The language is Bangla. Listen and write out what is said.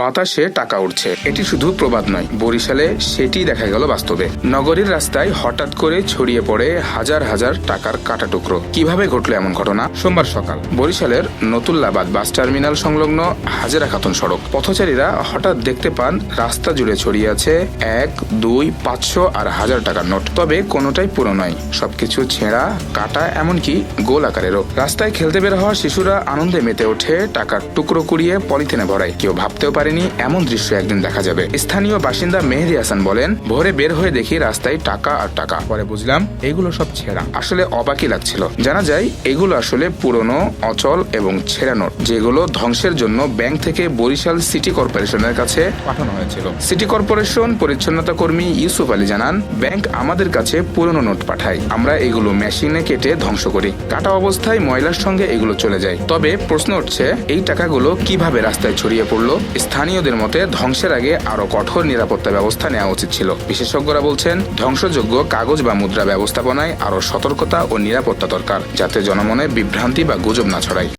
বাতাসে টাকা উঠছে এটি শুধু প্রবাদ নয়, বরিশালে সেটি দেখা গেল বাস্তবে। নগরীর রাস্তায় হঠাৎ করে ছড়িয়ে পড়ে হাজার হাজার টাকার কাটা টুকরো। কীভাবে ঘটলো এমন ঘটনা? সোমবার সকাল, বরিশালের নতুল্লাবাদ বাস টার্মিনাল সংলগ্ন হাজেরা খাতুন সড়ক। পথচারীরা হঠাৎ দেখতে পান, রাস্তা জুড়ে ছড়িয়ে আছে এক, দুই, পাঁচশো আর হাজার টাকার নোট। তবে কোনোটাই পুরো নয়, সবকিছু ছেঁড়া, কাটা, এমনকি গোল আকারেরও। রাস্তায় খেলতে বের হওয়া শিশুরা আনন্দে মেতে ওঠে, টাকার টুকরো কুড়িয়ে পলিথিনে ভরায়। কেউ ভাবতেও পারেনি এমন দৃশ্য একদিন দেখা যাবে। স্থানীয় বাসিন্দা মেহেদি হাসান বলেন, ভোরে বের হয়ে দেখি রাস্তায় টাকা আর টাকা। পরে বুঝলাম, এগুলো সব ছেঁড়া। আসলে অবাকই লাগছিল। জানা যায়, এগুলো আসলে পুরনো, অচল এবং ছেঁড়া নোট যেগুলো ধ্বংসের জন্য ব্যাংক থেকে বরিশাল সিটি কর্পোরেশনের কাছে পাঠানো হয়েছিল। সিটি কর্পোরেশন পরিচ্ছন্নতা কর্মী ইউসুফ আলী জানান, ব্যাংক আমাদের কাছে পুরনো নোট পাঠায়। আমরা এগুলো মেশিনে কেটে ধ্বংস করি। কাটা অবস্থায় ময়লার সঙ্গে এগুলো চলে যায়। তবে প্রশ্ন উঠছে, এই টাকাগুলো কীভাবে রাস্তায় ছড়িয়ে পড়ল? স্থানীয়দের মতে ধ্বংসের আগে আরও কঠোর নিরাপত্তা ব্যবস্থা নেওয়া উচিত ছিল। বিশেষজ্ঞরা বলছেন, ধ্বংসযোগ্য কাগজ বা মুদ্রা ব্যবস্থাপনায় আরও সতর্কতা ও নিরাপত্তা দরকার, যাতে জনমনে বিভ্রান্তি বা গুজব না ছড়ায়।